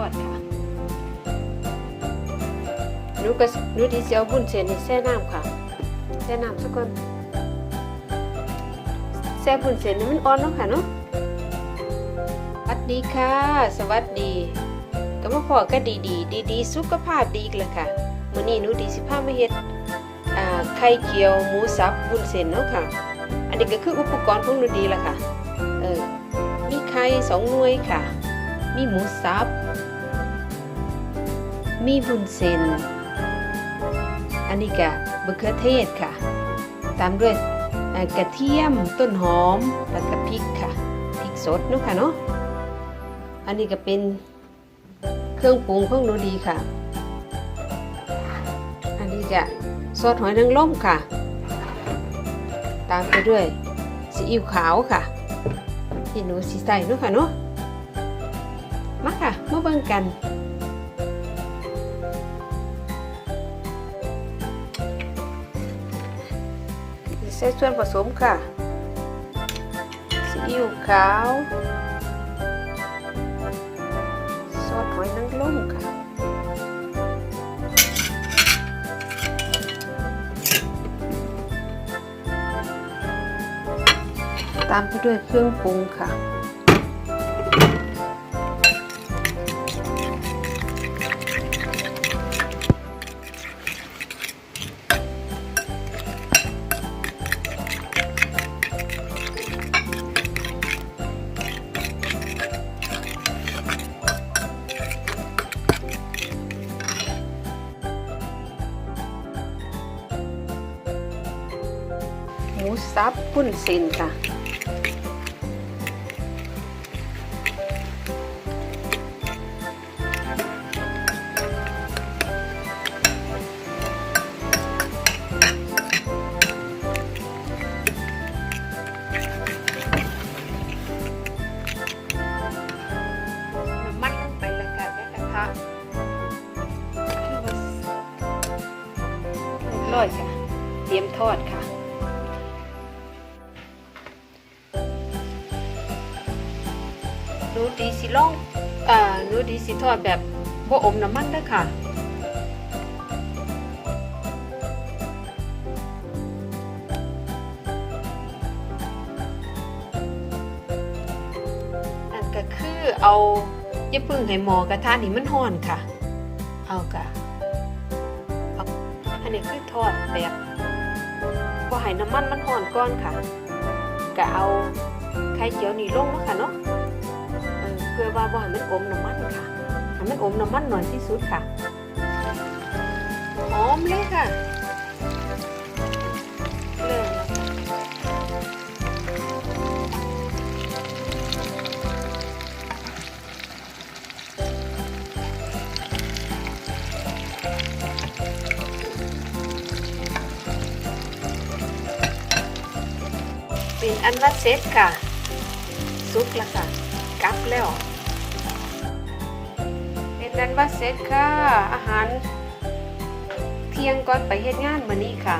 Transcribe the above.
อดค่ะนูก็นูดีเสียวบุญเส้นนี่แช่น้ำค่ะแช่น้ำสักก่อนแช่บุญเส้นนี่มันอ่อนเนาะค่ะเนาะสวัสดีค่ะ สวัสดี ก็มาพอก็ดีดีดีดีสุขภาพดีอีกลยค่ะมื้อนี้หนูดีสิพามาเฮ็ดอ่าไข่เจียวหมูสับบุญเส้นเนาะค่ะ อันนี้ก็คืออุปกรณ์ของหนูดีละค่ะ เออมีไข่สองหน่วยค่ะ มีหมูสับ มีบุญเส้นอันนี้ก็มะเขือเทศค่ะ ตามด้วยกระเทียมต้นหอมแล้วก็พริกค่ะพริกสดเนาะค่ะเนาะอันนี้ก็เป็นเครื่องปรุงของหนูดีค่ะ อันนี้ก็ซอสหอยนางรมค่ะ ตามไปด้วยซีอิ๊วขาวค่ะ ที่หนูสีใส่เนาะค่ะเนาะมาค่ะมาเบิ่งกัน ใส่ส่วนผสมค่ะซีอิ๊วขาวซอสหอยนางรมค่ะตามไปด้วยเครื่องปรุงค่ะ มูสับพุ่นเซนค่ะน้ำมันลงไปเลยค่ะแม่กระทะเรียบร้อยค่ะ เตรียมทอดค่ะ นูดีสิล่องอ่าหนูดีสิทอดแบบบ่อมน้ำมันด้อค่ะนั่นก็คือเอาอย่าพึ่งให้หมอกระทะนี่มันร้อนค่ะ เอากะอันนี้คือทอดแบบบ่ให้น้ำมันมันร้อนก่อนค่ะก็เอาไข่เจียวนี่ลงเนาค่ะเนาะ พื่อว่าบ่ให้มันอมน้ำมันค่ะให้มันอมน้ำมันหน่อยที่สุดค่ะหอมเลยค่ะเริ่มเป็นอันว่าเซ็ตค่ะซุกแล้วค่ะ กลับแล้วเป็นอันว่าเสร็จค่ะ อาหารเที่ยงก่อนไปเฮ็ดงานมื้อนี้ค่ะ